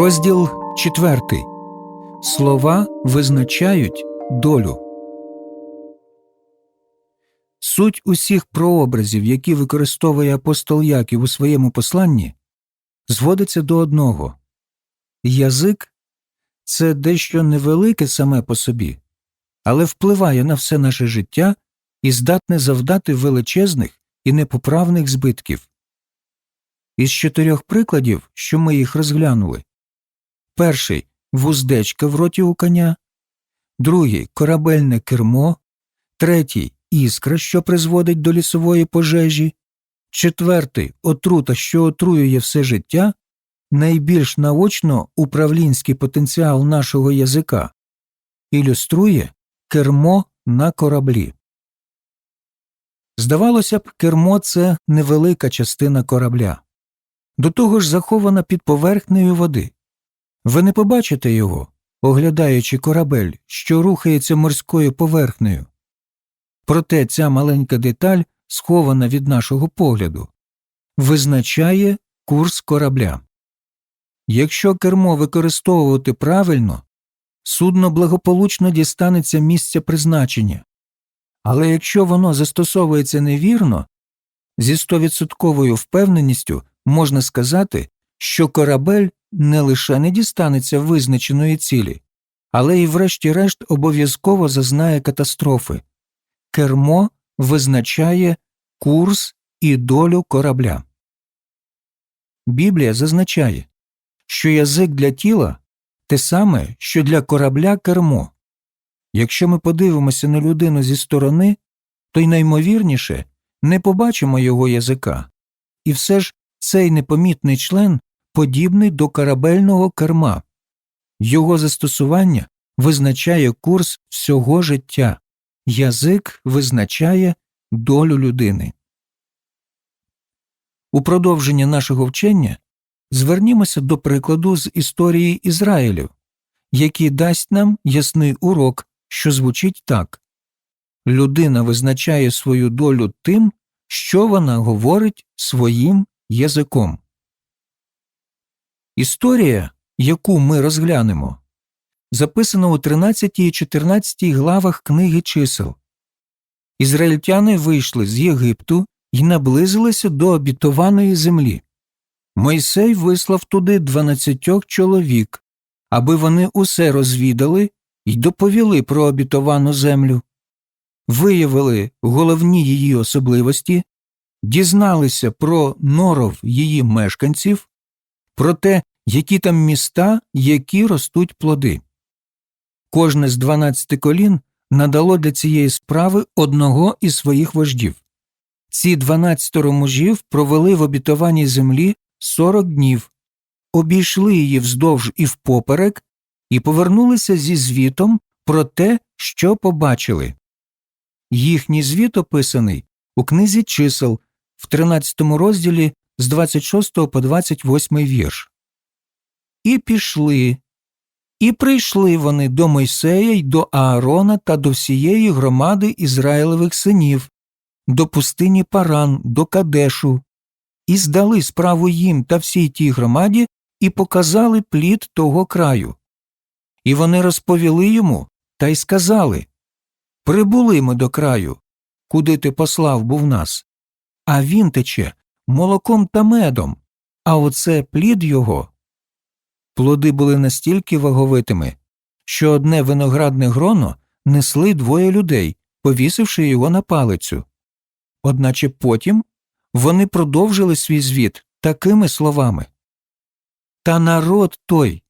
Розділ 4. Слова визначають долю. Суть усіх прообразів, які використовує апостол Яків у своєму посланні, зводиться до одного язик це дещо невелике саме по собі, але впливає на все наше життя і здатне завдати величезних і непоправних збитків. Із чотирьох прикладів, що ми їх розглянули, перший вуздечка в роті у коня, другий корабельне кермо, третій іскра, що призводить до лісової пожежі, четвертий отрута, що отруює все життя, найбільш наочно управлінський потенціал нашого язика, ілюструє кермо на кораблі. Здавалося б, кермо це невелика частина корабля, до того ж захована під поверхнею води. Ви не побачите його, оглядаючи корабель, що рухається морською поверхнею. Проте ця маленька деталь, схована від нашого погляду, визначає курс корабля. Якщо кермо використовувати правильно, судно благополучно дістанеться місця призначення, але якщо воно застосовується невірно, зі стовідсотковою впевненістю можна сказати, що корабель не лише не дістанеться визначеної цілі, але й врешті-решт обов'язково зазнає катастрофи. Кермо визначає курс і долю корабля. Біблія зазначає, що язик для тіла те саме, що для корабля кермо. Якщо ми подивимося на людину зі сторони, то й наймовірніше не побачимо його язика, і все ж цей непомітний член подібний до корабельного керма. Його застосування визначає курс всього життя, язик визначає долю людини. У продовження нашого вчення звернімося до прикладу з історії Ізраїлю, який дасть нам ясний урок, що звучить так людина визначає свою долю тим, що вона говорить своїм язиком. Історія, яку ми розглянемо, записана у 13 і 14 главах книги чисел. Ізраїльтяни вийшли з Єгипту і наблизилися до обітованої землі. Мойсей вислав туди дванадцятьох чоловік, аби вони усе розвідали і доповіли про обітовану землю, виявили головні її особливості, дізналися про норов її мешканців, про те, які там міста, які ростуть плоди. Кожне з дванадцяти колін надало для цієї справи одного із своїх вождів. Ці дванадцятеро мужів провели в обітованій землі сорок днів, обійшли її вздовж і впоперек і повернулися зі звітом про те, що побачили. Їхній звіт описаний у книзі чисел в 13 розділі з 26 по 28 вірш. І пішли, і прийшли вони до Мойсея й до Аарона та до всієї громади Ізраїлевих синів, до пустині Паран, до Кадешу, і здали справу їм та всій тій громаді і показали плід того краю. І вони розповіли йому та й сказали Прибули ми до краю, куди ти послав був нас, а він тече молоком та медом, а оце плід його. Плоди були настільки ваговитими, що одне виноградне гроно несли двоє людей, повісивши його на палицю. Одначе потім вони продовжили свій звіт такими словами Та народ той,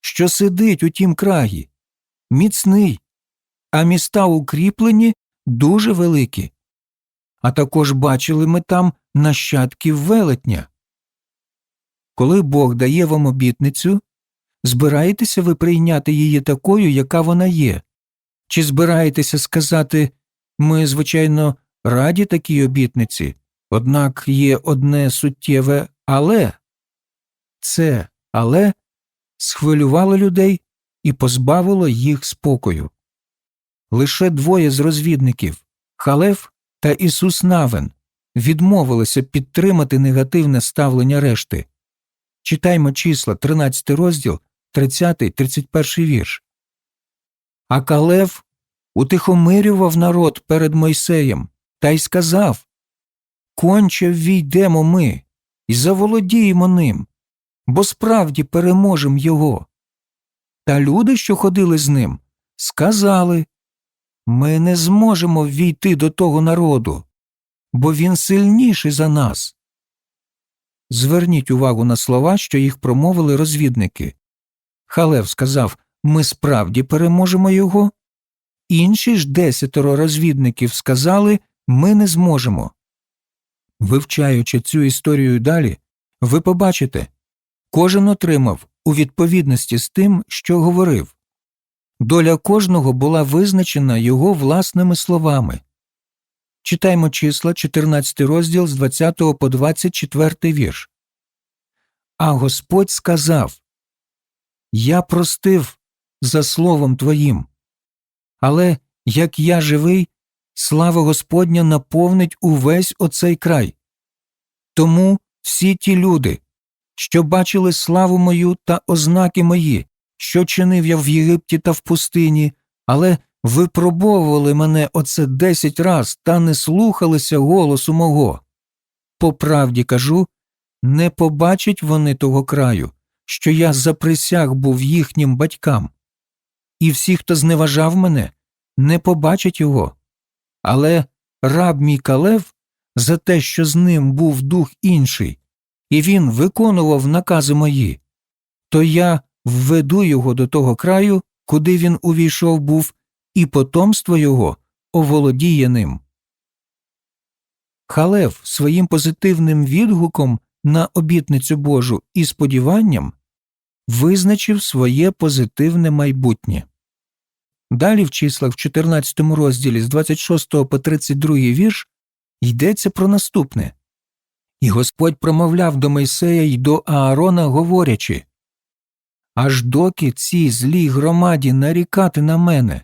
що сидить у тім краї, міцний, а міста укріплені дуже великі. А також бачили ми там нащадків велетня. Коли Бог дає вам обітницю, збираєтеся ви прийняти її такою, яка вона є, чи збираєтеся сказати ми, звичайно, раді такій обітниці, однак є одне суттєве але це але схвилювало людей і позбавило їх спокою. Лише двоє з розвідників Халев та Ісус Навен відмовилися підтримати негативне ставлення решти. Читаймо числа, 13 розділ, 30-31 вірш. А Калев утихомирював народ перед Мойсеєм та й сказав Конче ввійдемо ми і заволодіємо ним, бо справді переможемо його. Та люди, що ходили з ним, сказали Ми не зможемо ввійти до того народу, бо він сильніший за нас. Зверніть увагу на слова, що їх промовили розвідники. Халев сказав Ми справді переможемо його. Інші ж десятеро розвідників сказали Ми не зможемо. Вивчаючи цю історію далі, ви побачите кожен отримав у відповідності з тим, що говорив. Доля кожного була визначена його власними словами. Читаймо числа, 14 розділ з 20 по 24 вірш. А Господь сказав Я простив за словом твоїм, але як я живий, слава Господня наповнить увесь оцей край. Тому всі ті люди, що бачили славу мою та ознаки мої, що чинив я в Єгипті та в пустині, але випробовували мене оце десять раз та не слухалися голосу мого. По правді кажу, не побачать вони того краю, що я заприсяг був їхнім батькам. І всі, хто зневажав мене, не побачать його. Але раб мій Калев за те, що з ним був дух інший, і він виконував накази мої, то я введу його до того краю, куди він увійшов був, і потомство його оволодіє ним. Халев своїм позитивним відгуком на обітницю Божу і сподіванням визначив своє позитивне майбутнє. Далі в числах в 14 розділі з 26 по 32 вірш йдеться про наступне І Господь промовляв до Мойсея й до Аарона, говорячи Аж доки цій злій громаді нарікати на мене,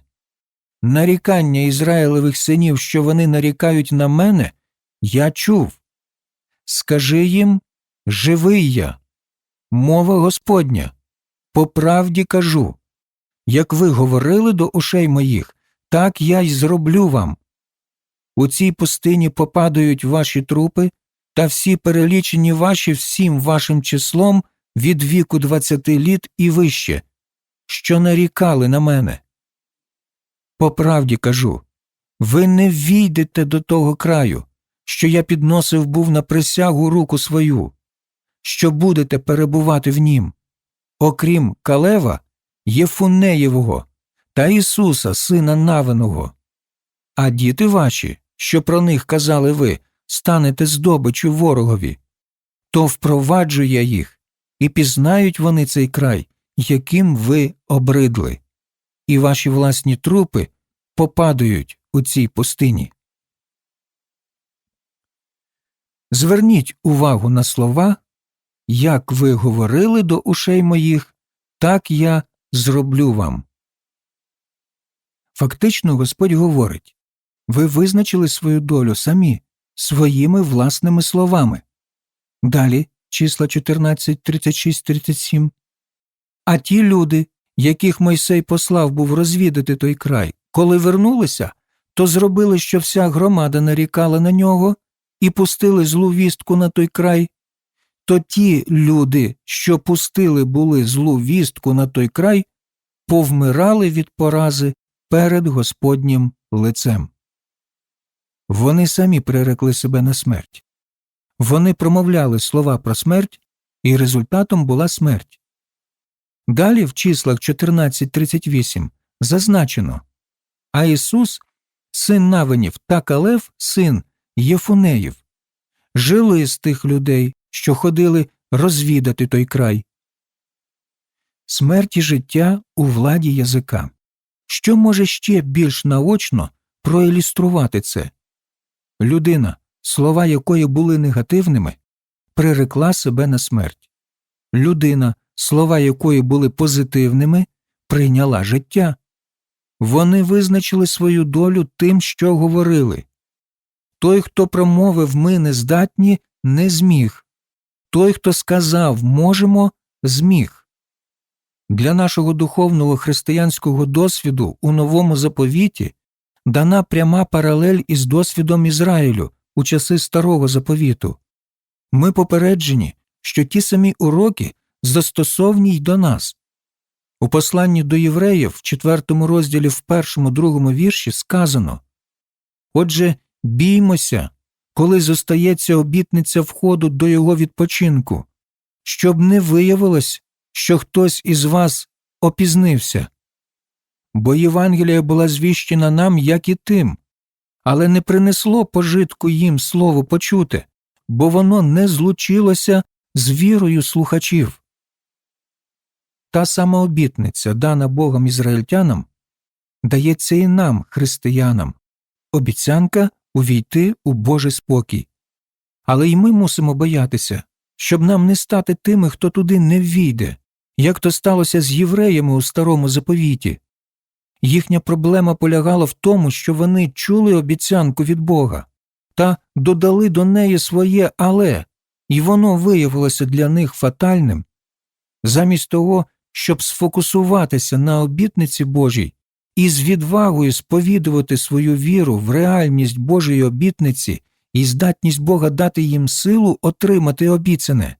нарікання Ізраїлевих синів, що вони нарікають на мене, я чув. Скажи їм живий я, мова Господня, по правді кажу. Як ви говорили до ушей моїх, так я й зроблю вам. У цій пустині попадають ваші трупи, та всі перелічені ваші всім вашим числом від віку двадцяти літ і вище, що нарікали на мене. По правді кажу ви не війдете до того краю, що я підносив був на присягу руку свою, що будете перебувати в нім, окрім Калева, Єфунеєвого та Ісуса, Сина Навиного. А діти ваші, що про них казали ви, станете здобичу ворогові, то впроваджу я їх, і пізнають вони цей край, яким ви обридли, і ваші власні трупи попадають у цій пустині. Зверніть увагу на слова, як ви говорили до ушей моїх, так я зроблю вам. Фактично Господь говорить ви визначили свою долю самі своїми власними словами. Далі числа 14, 36, 37. А ті люди, яких Мойсей послав був розвідати той край, коли вернулися, то зробили, що вся громада нарікала на нього і пустили злу вістку на той край. То ті люди, що пустили були злу вістку на той край, повмирали від порази перед Господнім лицем. Вони самі прирекли себе на смерть. Вони промовляли слова про смерть, і результатом була смерть. Далі в числах 14.38 зазначено А Ісус, син Навинів та Калев, син Єфунеїв, жили з тих людей, що ходили розвідати той край. Смерть і життя у владі язика. Що може ще більш наочно проілюструвати це? Людина, слова якої були негативними, прирекла себе на смерть. Людина, слова якої були позитивними, прийняла життя. Вони визначили свою долю тим, що говорили. Той, хто промовив ми нездатні, не зміг. той, хто сказав можемо, зміг. Для нашого духовного християнського досвіду у новому заповіті дана пряма паралель із досвідом Ізраїлю у часи старого заповіту. Ми попереджені, що ті самі уроки застосовні й до нас. У посланні до євреїв в четвертому розділі в першому другому вірші сказано Отже, біймося, коли зостається обітниця входу до його відпочинку, щоб не виявилось, що хтось із вас опізнився. Бо Євангелія була звіщена нам, як і тим, але не принесло пожитку їм слово почуте, бо воно не злучилося з вірою слухачів. Та сама обітниця, дана Богом ізраїльтянам, дається і нам, християнам, обіцянка увійти у Божий спокій. Але й ми мусимо боятися, щоб нам не стати тими, хто туди не ввійде, як то сталося з євреями у старому заповіті. Їхня проблема полягала в тому, що вони чули обіцянку від Бога та додали до неї своє але, і воно виявилося для них фатальним. Замість того, щоб сфокусуватися на обітниці Божій і з відвагою сповідувати свою віру в реальність Божої обітниці і здатність Бога дати їм силу отримати обіцяне,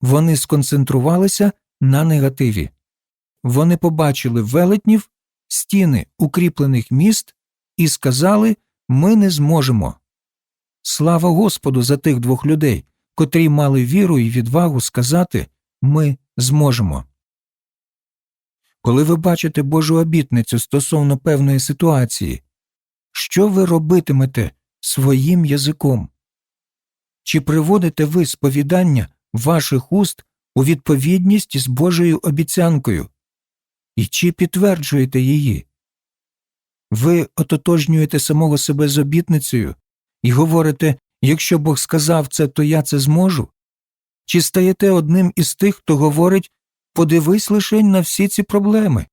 вони сконцентрувалися на негативі. Вони побачили велетнів, стіни укріплених міст і сказали ми не зможемо. Слава Господу за тих двох людей, котрі мали віру і відвагу сказати ми зможемо. Коли ви бачите Божу обітницю стосовно певної ситуації, що ви робитимете своїм язиком? Чи приводите ви сповідання ваших уст у відповідність з Божою обіцянкою? І чи підтверджуєте її? Ви ототожнюєте самого себе з обітницею і говорите якщо Бог сказав це, то я це зможу? Чи стаєте одним із тих, хто говорить подивись лишень на всі ці проблеми?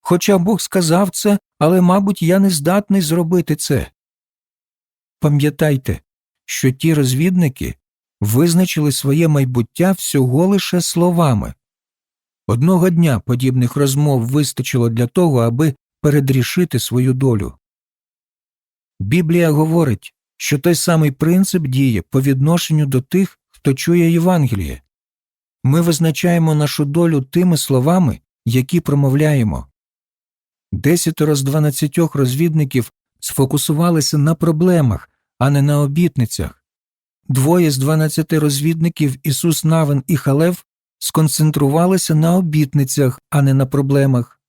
Хоча Бог сказав це, але, мабуть, я не здатний зробити це. Пам'ятайте, що ті розвідники визначили своє майбуття всього лише словами. Одного дня подібних розмов вистачило для того, аби передрішити свою долю. Біблія говорить, що той самий принцип діє по відношенню до тих, хто чує Євангеліє. Ми визначаємо нашу долю тими словами, які промовляємо. Десятеро з дванадцятьох розвідників сфокусувалися на проблемах, а не на обітницях. Двоє з дванадцяти розвідників Ісус Навин і Халев сконцентрувалися на обітницях, а не на проблемах.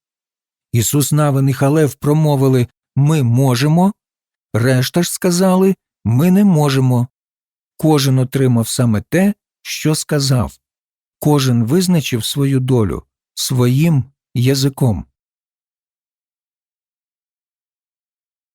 Ісус Навин і Халев промовили Ми можемо, решта ж сказали Ми не можемо. Кожен отримав саме те, що сказав, кожен визначив свою долю своїм язиком.